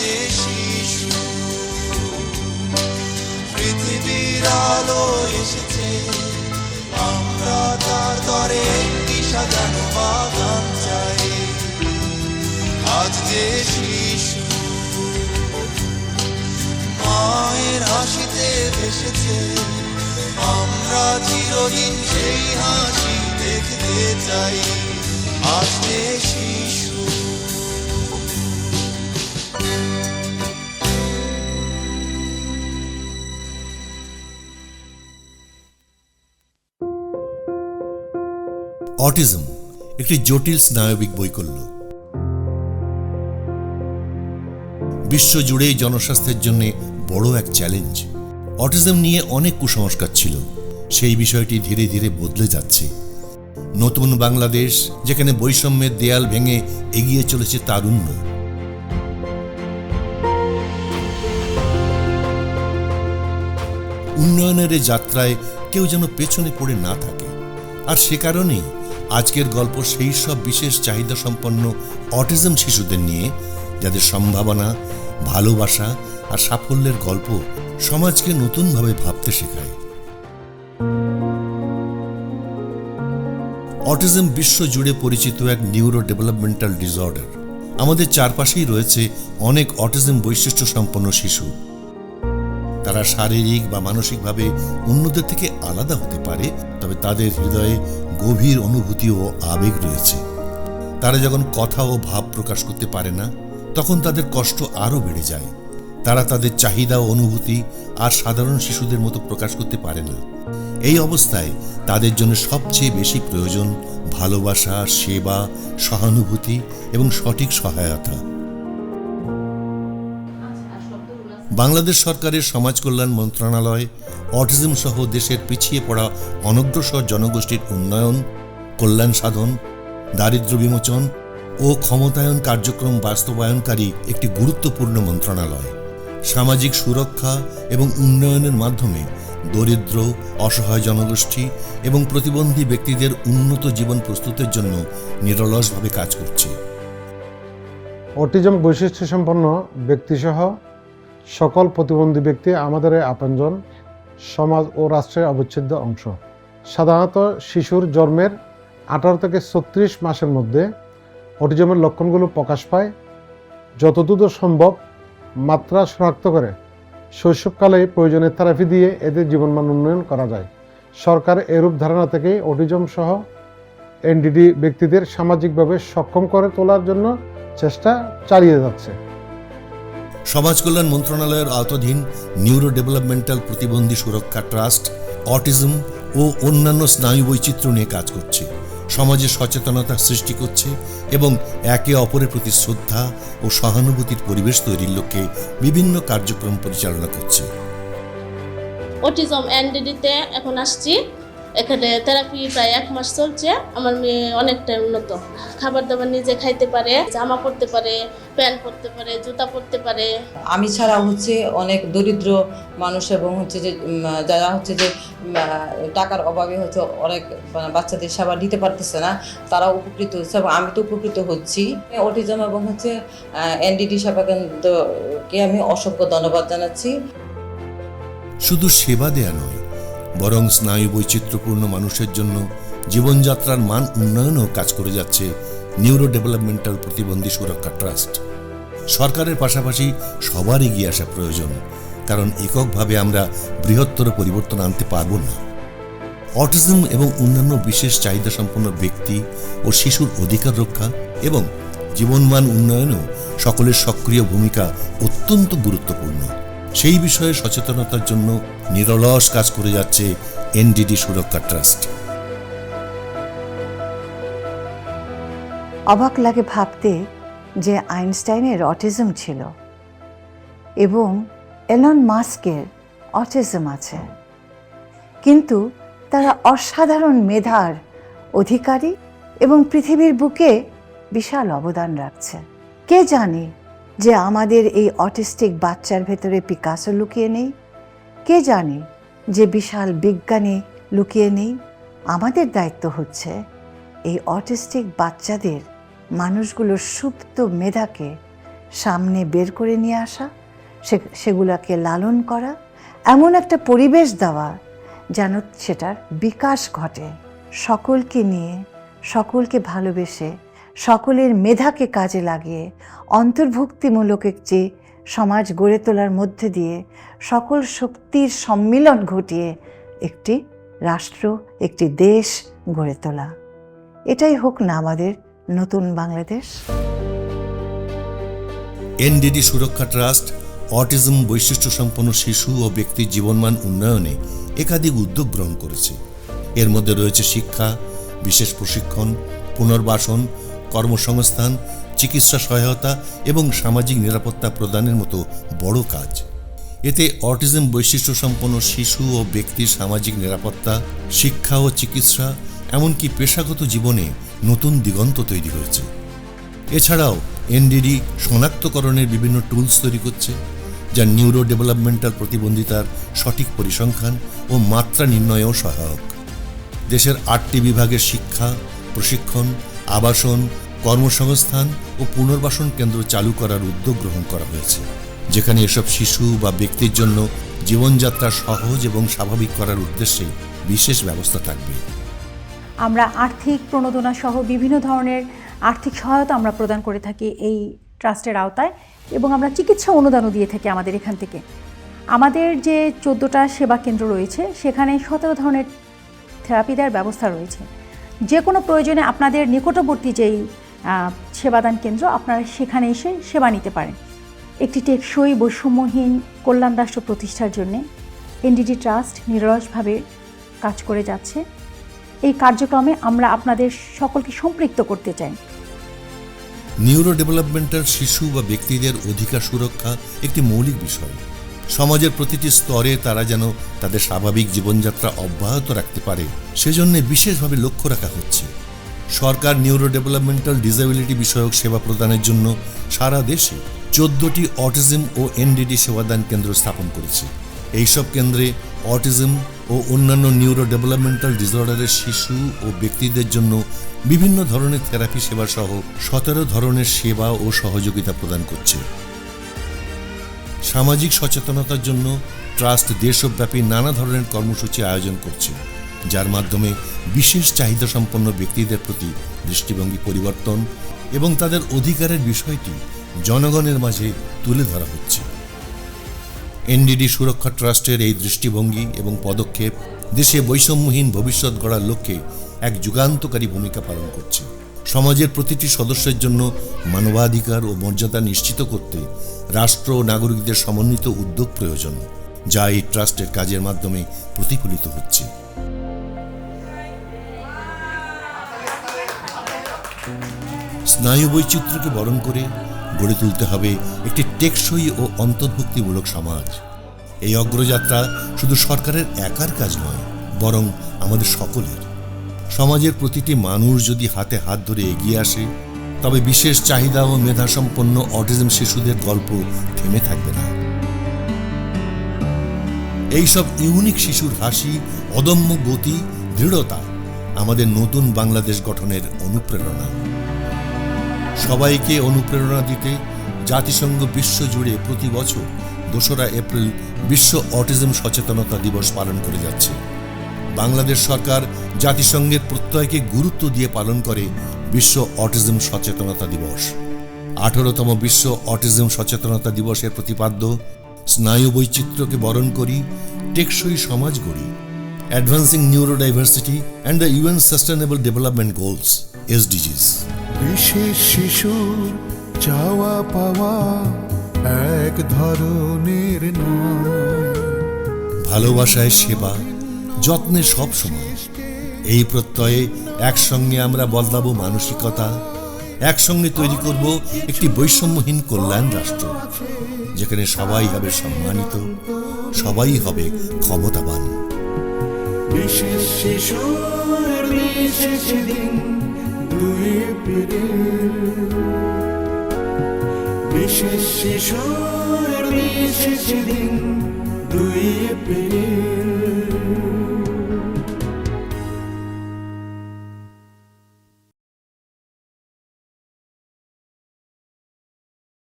যে শিশু পৃথিবীর আলো এসেছে। আমরা তার দরে একটি সাজানো বাগান চাই। আজ যে শিশু মায়ের হাসিতে ভেসেছে, আমরা চিরদিন সেই হাসি দেখতে চাই। আজ যে শিশু অটিজম, একটি জটিল স্নায়বিক বৈকল্য। বিশ্বজুড়ে জনস্বাস্থ্যের জন্য বড় এক চ্যালেঞ্জ। অটিজম নিয়ে অনেক কুসংস্কার ছিল। সেই বিষয়টি ধীরে ধীরে বদলে যাচ্ছে। নতুন বাংলাদেশ, যেখানে বৈষম্যের দেয়াল ভেঙে এগিয়ে চলেছে তারুণ্য। উন্নয়নের যাত্রায় কেউ যেন পেছনে পড়ে না থাকে। আর সে কারণেই আজকের গল্প সেই সব বিশেষ চাহিদা সম্পন্ন অটিজম শিশুদের নিয়ে, যাদের সম্ভাবনা, ভালোবাসা আর সাফল্যের গল্প সমাজকে নতুনভাবে ভাবতে শেখায়। অটিজম বিশ্ব জুড়ে পরিচিত এক নিউরো ডেভেলপমেন্টাল ডিসঅর্ডার আমাদের চারপাশেই রয়েছে অনেক অটিজম বৈশিষ্ট্য সম্পন্ন শিশু। তারা শারীরিক বা মানসিকভাবে অন্যদের থেকে আলাদা হতে পারে, তবে তাদের হৃদয়ে গভীর অনুভূতি ও আবেগ রয়েছে। তারা যখন কথা ও ভাব প্রকাশ করতে পারে না, তখন তাদের কষ্ট আরও বেড়ে যায়। তারা তাদের চাহিদা ও অনুভূতি আর সাধারণ শিশুদের মতো প্রকাশ করতে পারে না। এই অবস্থায় তাদের জন্য সবচেয়ে বেশি প্রয়োজন ভালোবাসা, সেবা, সহানুভূতি এবং সঠিক সহায়তা। বাংলাদেশ সরকারের সমাজ কল্যাণ মন্ত্রণালয়, অটিজম সহ দেশের পিছিয়ে পড়া অনগ্রসর জনগোষ্ঠীর উন্নয়ন, কল্যাণ সাধন, দারিদ্র্য বিমোচন ও ক্ষমতায়ন কার্যক্রম বাস্তবায়নকারী একটি গুরুত্বপূর্ণ মন্ত্রণালয়। সামাজিক সুরক্ষা এবং উন্নয়নের মাধ্যমে দরিদ্র, অসহায় জনগোষ্ঠী এবং প্রতিবন্ধী ব্যক্তিদের উন্নত জীবন প্রস্তুতের জন্য নিরলসভাবে কাজ করছে। অটিজম বৈশিষ্ট্য সম্পন্ন ব্যক্তিসহ সকল প্রতিবন্ধী ব্যক্তি আমাদের আপনজন, সমাজ ও রাষ্ট্রের অবিচ্ছেদ্য অংশ। সাধারণত শিশুর জন্মের আঠারো থেকে ছত্রিশ মাসের মধ্যে অটিজমের লক্ষণগুলো প্রকাশ পায়। যতদূর সম্ভব মাত্রা শনাক্ত করে শৈশবকালে প্রয়োজনীয় থেরাপি দিয়ে এদের জীবনমান উন্নয়ন করা যায়। সরকার এরূপ ধারণা থেকেই অটিজম সহ এনডিডি ব্যক্তিদের সামাজিকভাবে সক্ষম করে তোলার জন্য চেষ্টা চালিয়ে যাচ্ছে। সমাজ কল্যাণ মন্ত্রণালয়ের আওতাধীন নিউরো ডেভেলপমেন্টাল প্রতিবন্ধী সুরক্ষা ট্রাস্ট, অটিজম ও অন্যান্য স্নায়ু বৈচিত্র্য নিয়ে কাজ করছে। সমাজে সচেতনতা সৃষ্টি করছে এবং একে অপরের প্রতি শ্রদ্ধা ও সহানুভূতির পরিবেশ তৈরির লক্ষ্যে বিভিন্ন কার্যক্রম পরিচালনা করছে। অটিজম এনডিডিতে এখন আসছি। এখানে থেরাপি প্রায় এক মাস চলছে। আমার মেয়ে অনেকটা উন্নত। খাবার দাবার নিজে খাইতে পারে জামা পরতে পারে প্যান্ট পরতে পারে জুতা পরতে পারে। আমি ছাড়া হচ্ছে অনেক দরিদ্র মানুষ এবং হচ্ছে যে যারা হচ্ছে যে টাকার অভাবে হচ্ছে অনেক মানে বাচ্চাদের সেবা দিতে পারতেছে না তারা উপকৃত হচ্ছে এবং আমি তো উপকৃত হচ্ছি। অটিজম এবং হচ্ছে এনডিডি সেবা কেন্দ্রকে আমি অসংখ্য ধন্যবাদ জানাচ্ছি। শুধু সেবা দেয়া নয় বরং স্নায়ু বৈচিত্র্যপূর্ণ মানুষের জন্য জীবনযাত্রার মান উন্নয়নও কাজ করে যাচ্ছে নিউরো ডেভেলপমেন্টাল প্রতিবন্ধী সুরক্ষা ট্রাস্ট। সরকারের পাশাপাশি সবার এগিয়ে আসা প্রয়োজন, কারণ এককভাবে আমরা বৃহত্তর পরিবর্তন আনতে পারব না। অটিজম এবং অন্যান্য বিশেষ চাহিদা সম্পন্ন ব্যক্তি ও শিশুর অধিকার রক্ষা এবং জীবনমান উন্নয়নেও সকলের সক্রিয় ভূমিকা অত্যন্ত গুরুত্বপূর্ণ। সেই বিষয়ে সচেতনতার জন্য নিরলস কাজ করে যাচ্ছে এনডিডি সুরক্ষা ট্রাস্ট। অবাক লাগে ভাবতে যে আইনস্টাইনের অটিজম ছিল এবং এলন মাস্কের অটিজম আছে। কিন্তু তারা অসাধারণ মেধার অধিকারী এবং পৃথিবীর বুকে বিশাল অবদান রাখছে। কে জানে যে আমাদের এই অটিস্টিক বাচ্চার ভেতরে পিকাসো লুকিয়ে নেই? কে জানে যে বিশাল বিজ্ঞানী লুকিয়ে নেই? আমাদের দায়িত্ব হচ্ছে এই অটিস্টিক বাচ্চাদের মানুষগুলোর সুপ্ত মেধাকে সামনে বের করে নিয়ে আসা সেগুলোকে লালন করা, এমন একটা পরিবেশ দেওয়া যেন সেটার বিকাশ ঘটে। সকলকে নিয়ে, সকলকে ভালোবেসে সকলের মেধাকে কাজে লাগিয়ে, অন্তর্ভুক্তিমূলক একটি সমাজ গড়ে তোলার মধ্যে দিয়ে সকল শক্তির সম্মিলন ঘটিয়ে একটি রাষ্ট্র, একটি দেশ গড়ে তোলা। এটাই হোক না আমাদের নতুন বাংলাদেশ। এনডিডি সুরক্ষা ট্রাস্ট, অটিজম বৈশিষ্ট্য সম্পন্ন শিশু ও ব্যক্তির জীবনমান উন্নয়নে একাধিক উদ্যোগ গ্রহণ করেছে। এর মধ্যে রয়েছে শিক্ষা, বিশেষ প্রশিক্ষণ, পুনর্বাসন কর্মসংস্থান, চিকিৎসা সহায়তা এবং সামাজিক নিরাপত্তা প্রদানের মতো বড় কাজ। এতে অটিজম বৈশিষ্ট্য সম্পন্ন শিশু ও ব্যক্তির সামাজিক নিরাপত্তা, শিক্ষা ও চিকিৎসা, এমনকি পেশাগত জীবনে নতুন দিগন্ত তৈরি হয়েছে। এছাড়াও এনডিডি শনাক্তকরণের বিভিন্ন টুলস তৈরি করছে, যা নিউরো ডেভেলপমেন্টাল প্রতিবন্ধিতার সঠিক পরিসংখ্যান ও মাত্রা নির্ণয়েও সহায়ক। দেশের আটটি বিভাগের শিক্ষা, প্রশিক্ষণ আবাসন, কর্মসংস্থান ও পুনর্বাসন কেন্দ্র চালু করার উদ্যোগ গ্রহণ করা হয়েছে, যেখানে এসব শিশু বা ব্যক্তির জন্য জীবনযাত্রা সহজ এবং স্বাভাবিক করার উদ্দেশ্যে বিশেষ ব্যবস্থা থাকবে। আমরা আর্থিক প্রণোদনা সহ বিভিন্ন ধরনের আর্থিক সহায়তা আমরা প্রদান করে থাকি এই ট্রাস্টের আওতায় এবং আমরা চিকিৎসা অনুদানও দিয়ে থাকি আমাদের এখান থেকে। আমাদের যে চোদ্দোটা সেবা কেন্দ্র রয়েছে, সেখানে সতেরো ধরনের থেরাপি দেওয়ার ব্যবস্থা রয়েছে। যে কোনো প্রয়োজনে আপনাদের নিকটবর্তী যেই সেবাদান কেন্দ্র, আপনারা সেখানে এসে সেবা নিতে পারেন। একটি টেকসই বৈষম্যহীন কল্যাণ রাষ্ট্র প্রতিষ্ঠার জন্যে এনডিডি ট্রাস্ট নিরলসভাবে কাজ করে যাচ্ছে। এই কার্যক্রমে আমরা আপনাদের সকলকে সম্পৃক্ত করতে চাই। নিউরো ডেভেলপমেন্টাল শিশু বা ব্যক্তিদের অধিকার সুরক্ষা একটি মৌলিক বিষয়। সমাজের প্রতিটি স্তরে তারা যেন তাদের স্বাভাবিক জীবনযাত্রা অব্যাহত রাখতে পারে, সেজন্য বিশেষভাবে লক্ষ্য রাখা হচ্ছে। সরকার নিউরো ডেভেলপমেন্টাল ডিসেবিলিটি বিষয়ক সেবা প্রদানের জন্য সারা দেশে চোদ্দটি অটিজম ও এনডিডি সেবাদান কেন্দ্র স্থাপন করেছে। এইসব কেন্দ্রে অটিজম ও অন্যান্য নিউরো ডেভেলপমেন্টাল ডিসঅর্ডারের শিশু ও ব্যক্তিদের জন্য বিভিন্ন ধরনের থেরাপি সেবা সহ সতেরো ধরনের সেবা ও সহযোগিতা প্রদান করছে। সামাজিক সচেতনতার জন্য ট্রাস্ট দেশব্যাপী নানা ধরনের কর্মসূচি আয়োজন করছে, যার মাধ্যমে বিশেষ চাহিদা সম্পন্ন ব্যক্তিদের প্রতি দৃষ্টিভঙ্গি পরিবর্তন এবং তাদের অধিকারের বিষয়টি জনগণের মাঝে তুলে ধরা হচ্ছে। এনডিডি সুরক্ষা ট্রাস্টের এই দৃষ্টিভঙ্গি এবং পদক্ষেপ দেশে বৈষম্যহীন ভবিষ্যৎ গড়ার লক্ষ্যে এক যুগান্তকারী ভূমিকা পালন করছে। সমাজের প্রতিটি সদস্যের জন্য মানবাধিকার ও মর্যাদা নিশ্চিত করতে রাষ্ট্র ও নাগরিকদের সমন্বিত উদ্যোগ প্রয়োজন, যা এই ট্রাস্টের কাজের মাধ্যমে প্রতিফলিত হচ্ছে। স্নায়ু বৈচিত্র্যকে বরণ করে গড়ে তুলতে হবে একটি টেকসই ও অন্তর্ভুক্তিমূলক সমাজ। এই অগ্রযাত্রা শুধু সরকারের একার কাজ নয়, বরং আমাদের সকলের। সমাজের প্রতিটি মানুষ যদি হাতে হাত ধরে এগিয়ে আসে, তবে বিশেষ চাহিদা ও মেধাসম্পন্ন অটিজম শিশুদের গল্প থেমে থাকবে না। এইসব ইউনিক শিশুর হাসি, অদম্য গতি, দৃঢ়তা আমাদের নতুন বাংলাদেশ গঠনের অনুপ্রেরণা। সবাইকে অনুপ্রেরণা দিতে জাতিসংঘ বিশ্বজুড়ে প্রতি বছর দোসরা এপ্রিল বিশ্ব অটিজম সচেতনতা দিবস পালন করে যাচ্ছে। বাংলাদেশ সরকার জাতিসংঘের প্রত্যয়কে গুরুত্ব দিয়ে পালন করে বিশ্ব অটিজম সচেতনতা দিবস। আঠারোতম বিশ্ব অটিজম সচেতনতা দিবসের প্রতিপাদ্য স্নায়ু বৈচিত্র্যকে বরণ করি টেকসই সমাজ গড়ি। Advancing neurodiversity and the UN sustainable development goals SDGs বিশেষ শিশুর চাওয়া পাওয়া এক ধরনের ভালোবাসায় সেবা যত্নে সব সময়। এই প্রত্যয়ে একসঙ্গে আমরা বদলাবো মানসিকতা, একসঙ্গে তৈরি করব একটি বৈষম্যহীন কল্যাণ রাষ্ট্র, যেখানে সবাই হবে সম্মানিত, সবাই হবে ক্ষমতাবান। বিশেষ শিশুর বিশেষ দিন, দুই এপ্রিল।